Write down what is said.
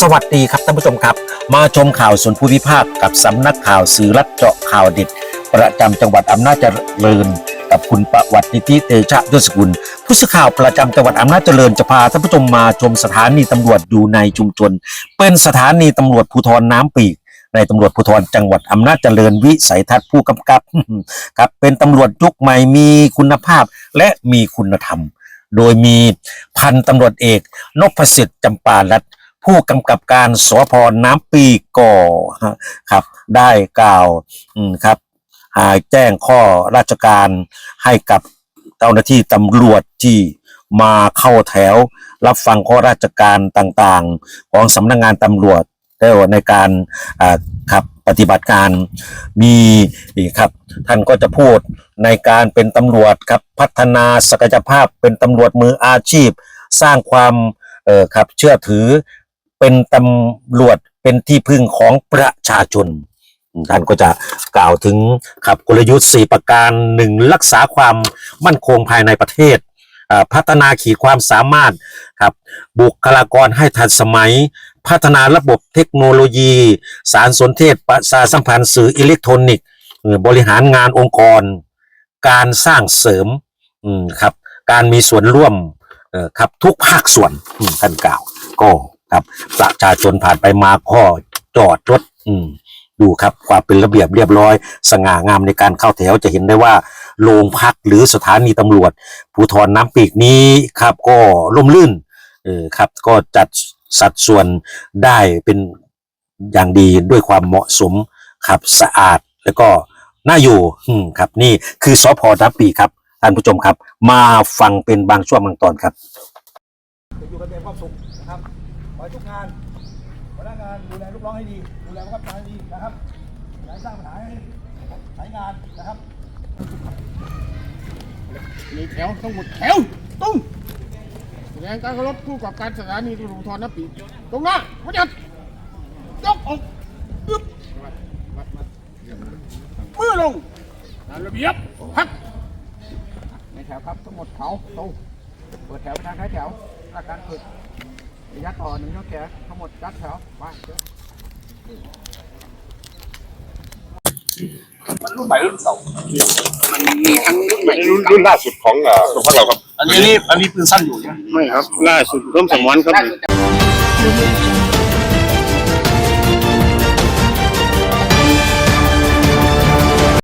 สวัสดีครับท่านผู้ชมครับ มาชมข่าวส่วนภูมิภาคกับสำนักข่าวสื่อรัฐเจาะข่าวเด็ด ประจำจังหวัดอำนาจเจริญ กับคุณประวัตินิติเตชะยศสกุล ผู้สื่อข่าวประจำจังหวัดอำนาจเจริญจะพาท่านผู้ชมมาชมสถานีตำรวจอยู่ในชุมชน เป็นสถานีตำรวจภูธรน้ำปีกในตำรวจภูธรจังหวัดอำนาจเจริญวิสัยทัศน์ผู้กำกับครับเป็นตำรวจยุคใหม่มีคุณภาพและมีคุณธรรมโดยมีพันตำรวจเอกนพสิทธิ์จำปาลัตน์ ผู้กำกับการสพน้ำปีก่อครับ ได้กล่าวอืมครับหาแจ้งข้อราชการให้กับเจ้าหน้าที่ตำรวจที่มาเข้าแถว รับฟังข้อราชการต่างๆ ของสำนักงานตำรวจได้ในการอ่าครับปฏิบัติการมีครับ ท่านก็จะพูดในการเป็นตำรวจครับพัฒนาศักยภาพเป็นตำรวจมืออาชีพ สร้างความเอ่อครับเชื่อถือ เป็นตำรวจเป็นที่พึ่งของประชาชน ท่านก็จะกล่าวถึงครับกลยุทธ์ 4 ประการหนึ่งรักษาความมั่นคงภายในประเทศ พัฒนาขีดความสามารถครับบุคลากรให้ทันสมัย พัฒนาระบบเทคโนโลยี สารสนเทศประชาสัมพันธ์สื่ออิเล็กทรอนิกส์บริหารงานองค์กร การสร้างเสริมครับการมีส่วนร่วมครับทุกภาคส่วนท่านกล่าวก็ ครับประชาชนผ่านไปมาก็จอดรถอืมดูครับความเป็นระเบียบเรียบร้อย สง่างามในการเข้าแถวจะเห็นได้ว่าโรงพักหรือสถานีตำรวจภูธรน้ำปีกนี้ครับ ก็ร่มรื่นเออครับ ก็จัดสัดส่วนได้เป็นอย่างดีด้วยความเหมาะสมครับสะอาดแล้วก็น่าอยู่ครับ นี่คือสพน้ำปีกครับท่านผู้ชมครับ มาฟังเป็นบางช่วงบางตอนครับอยู่กันเป็นความสุขนะครับ ขอให้ทุกงานหัวหน้างานดูแลลูกน้องให้ดี ดูแลผู้กับการให้ดีนะครับอย่าให้สร้างปัญหาให้สายงานนะครับมีแถวทั้งหมดแถวตุ้งแสดงการเคารพผู้ประกอบการสถานีตำรวจภูธรน้ำปีตรงหน้าพยัดยกอกอึ๊บมือลงตามระเบียบพักในแถวครับทั้งหมดเขาตรงเปิดแถวทางท้ายแถวหลักการฝึก ระยะต่อหนึ่งยกแก่ทั้งหมดจัดแถวมาเชิญรุ่นใหม่รุ่นเก่ามันมีทั้งรุ่นใหม่รุ่นล่าสุดของเอ่องพวกเราครับ อันนี้อันนี้ปืนสั้นอยู่ใช่ไหมไม่ครับ ล่าสุดร่มสมวันครับ Thank